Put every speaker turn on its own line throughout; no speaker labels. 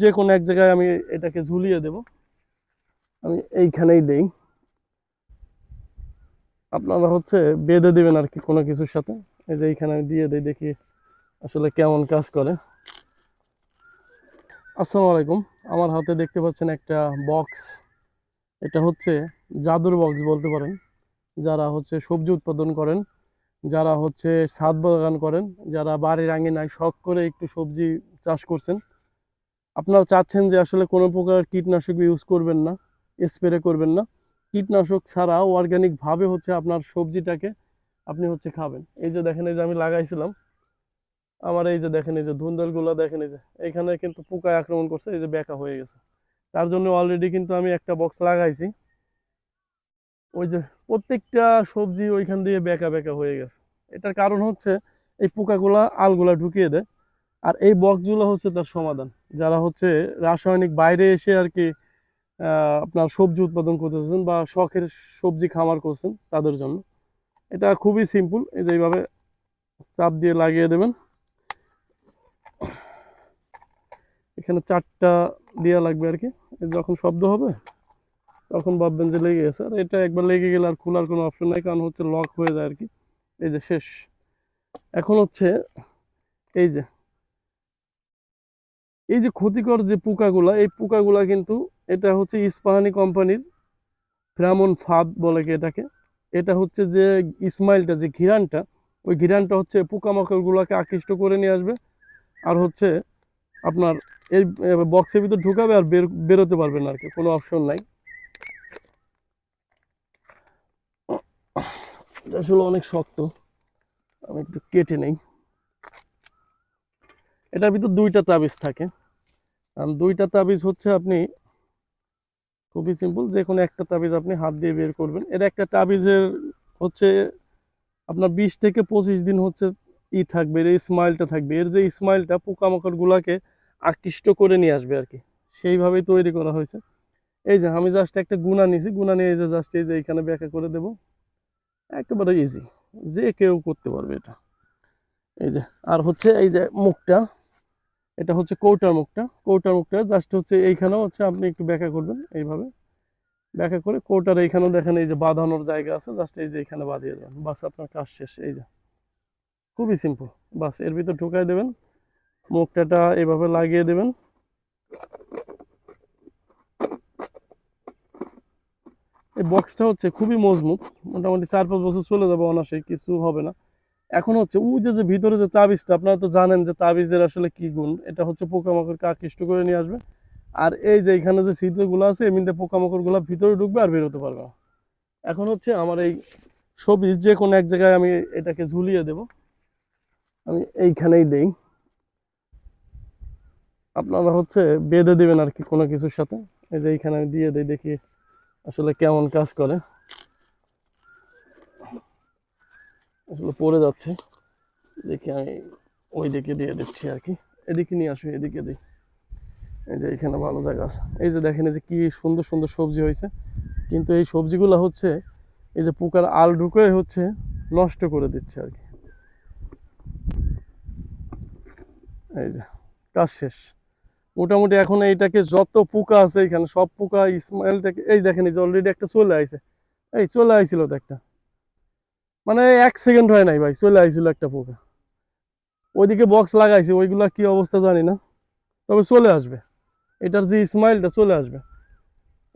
যে কোনো এক জায়গায় আমি এটাকে ঝুলিয়ে দেব। আমি এইখানেই দেই। আপনারা হচ্ছে বেঁধে দেবেন আর কি কোনো কিছুর সাথে। এই যে এইখানে আমি দিয়ে দিই, দেখি আসলে কেমন কাজ করে। আসসালামু আলাইকুম। আমার হাতে দেখতে পাচ্ছেন একটা বক্স এটা হচ্ছে জাদুর বক্স বলতে পারেন। যারা হচ্ছে সবজি উৎপাদন করেন, যারা হচ্ছে ছাদ বাগান করেন, যারা বাড়ির আঙিনায় শখ করে একটু সবজি চাষ করছেন আপনারা চাচ্ছেন যে আসলে কোনো প্রকার কীটনাশক ইউজ করবেন না, স্প্রে করবেন না। কীটনাশক ছাড়া অর্গানিকভাবে হচ্ছে আপনার সবজিটাকে আপনি হচ্ছে খাবেন। এই যে দেখেন, এই যে আমি লাগাইছিলাম। আমার এই যে দেখেন, এই যে ধুন্দলগুলো দেখেন, এই যে এখানে কিন্তু পোকায় আক্রমণ করছে, এই যে বেঁকা হয়ে গেছে। তার জন্য অলরেডি কিন্তু আমি একটা বক্স লাগাইছি। ওই যে প্রত্যেকটা সবজি ওইখান দিয়ে বেঁকা বেঁকা হয়ে গেছে। এটার কারণ হচ্ছে এই পোকাগুলা আলগুলা ঢুকিয়ে দেয়। আর এই বক্সগুলো হচ্ছে তার সমাধান। যারা হচ্ছে রাসায়নিক বাইরে এসে আর কি আপনার সবজি উৎপাদন করতেছেন বা শখের সবজি খামার করছেন তাদের জন্য। এটা খুবই সিম্পল এই যে এইভাবে চাপ দিয়ে লাগিয়ে দেবেন। এখানে চারটা দেওয়া লাগবে আর কি। যখন শব্দ হবে, তখন ভাববেন যে লেগে গেছে। আর এটা একবার লেগে গেলে আর খোলার কোনো অপশন নাই, কারণ হচ্ছে লক হয়ে যায় আর কি। এই যে শেষ। এখন হচ্ছে এই যে এই যে ক্ষতিকর যে পোকাগুলা, এই পোকাগুলা কিন্তু এটা হচ্ছে ইস্পাহানি কোম্পানির ফ্রামন ফাদ বলে কি এটাকে? এটা হচ্ছে যে ইসমাইলটা, যে ঘিরানটা, ওই ঘিরানটা হচ্ছে পোকামাকড়গুলোকে আকৃষ্ট করে নিয়ে আসবে আর হচ্ছে আপনার এই বক্সের ভিতর ঢুকাবে আর বের, বেরোতে পারবে না আর কি, কোনো অপশন নাই। আসলে অনেক শক্ত, আমি একটু কেটে নেই। এটার ভিতর দুইটা তাবিজ থাকে। দুইটা তাবিজ হচ্ছে আপনি খুবই সিম্পল যে কোনো একটা তাবিজ আপনি হাত দিয়ে বের করবেন। এর একটা তাবিজের হচ্ছে আপনার বিশ থেকে পঁচিশ দিন হচ্ছে ই থাকবে, এর স্মাইলটা থাকবে। এর যে স্মাইলটা পোকামাকড়গুলোকে আকৃষ্ট করে নিয়ে আসবে আর কি। সেইভাবেই তৈরি করা হয়েছে। এই যে, আমি জাস্ট একটা গুণা নিয়েছি গুণা নিয়ে এই যে জাস্ট এই যে, এইখানে ব্যাখ্যা করে দেব। একেবারে ইজি যে কেউ করতে পারবে এটা। এই যে, আর হচ্ছে এই যে, মুখটা এটা হচ্ছে কৌটার মুখটা। কৌটার মুখটা জাস্ট হচ্ছে এইখানেও হচ্ছে আপনি একটু ব্যাখ্যা করবেন এইভাবে। ব্যাখ্যা করে কৌটার এইখানেও দেখেন এই যে বাঁধানোর জায়গা আছে জাস্ট এই যে এখানে বাঁধিয়ে দেবেন। বাস আপনার কাজ শেষ, এই যে। খুবই সিম্পল বাসের ভিতর ঢুকাই দেবেন। মুখটাটা এভাবে লাগিয়ে দেবেন। এই বক্সটা হচ্ছে খুবই মজবুত। মোটামুটি চার পাঁচ বছর চলে যাবে অনাসে কিছু হবে না। এখন হচ্ছে যে যে ভিতরে যে তাবিজটা, আপনারা তো জানেন যে তাবিজের আসলে কি গুণ। এটা হচ্ছে পোকামাকড়কে আকৃষ্ট করে নিয়ে আসবে। আর এই যে এখানে যে ছিদ্রগুলো আছে, এমনিতে পোকামাকড়গুলো ভিতরে ঢুকবে আর বেরোতে পারবে না। এখন হচ্ছে আমার এই সবজি যে কোনো এক জায়গায় আমি এটাকে ঝুলিয়ে দেব। আমি এইখানেই দেই। আপনারা হচ্ছে বেঁধে দেবেন আর কি কোনো কিছুর সাথে। এই যে এইখানে আমি দিয়ে দিই, দেখি আসলে কেমন কাজ করে। আসলে পড়ে যাচ্ছে। দেখি আমি ওই দিকে দিয়ে দিচ্ছি আর কি। এদিকে নিয়ে আসো, এদিকে দিই। এই যে এখানে ভালো জায়গা আছে। এই যে দেখেন এই যে কি সুন্দর সুন্দর সবজি হয়েছে। কিন্তু এই সবজিগুলো হচ্ছে, এই যে পোকার আল ঢুকে হচ্ছে, নষ্ট করে দিচ্ছে আর কি। এই যে, কাজ শেষ। মোটামুটি এখন এইটাকে যত পোকা আছে এখানে, সব পোকা, ইসমাইলটাকে, এই দেখেন এই যে অলরেডি একটা চলে আইছে। এই চলে আইছিল তো একটা। মানে এক সেকেন্ড হয় নাই ভাই, চলে আইছিল একটা পোকা। ওইদিকে বক্স লাগাইছে, ওইগুলা কি অবস্থা জানি না। তবে চলে আসবে। এটার যে স্মাইলটা চলে আসবে।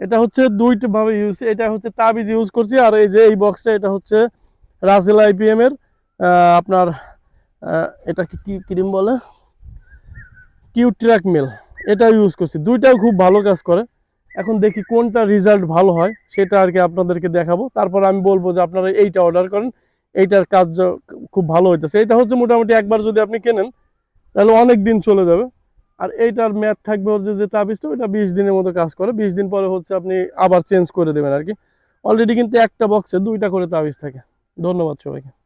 এটা হচ্ছে দুইটা ভাবে ইউজ এটা হচ্ছে তাবিজ ইউজ করছি, আর এই যে এই বক্সটা এটা হচ্ছে রাসেল আইপিএম এর আপনার এটা কি ক্রিম বলে? কিউ ট্র্যাক মেল এটা ইউজ করছি। দুইটাও খুব ভালো কাজ করে। এখন দেখি কোনটা রেজাল্ট ভালো হয়, সেটা আর কি আপনাদেরকে দেখাবো। তারপর আমি বলব যে আপনারা এইটা অর্ডার করেন, এইটার কাজ খুব ভালো হইতেছে। এটা হচ্ছে মোটামুটি একবার যদি আপনি কেনেন, তাহলে অনেক দিন চলে যাবে। আর এইটার মেয়াদ থাকবে হচ্ছে যে তাবিজটা, ওইটা বিশ দিনের মতো কাজ করে। বিশ দিন পরে হচ্ছে আপনি আবার চেঞ্জ করে দেবেন আর কি। অলরেডি কিন্তু একটা বক্সে দুইটা করে তাবিজ থাকে। ধন্যবাদ সবাইকে।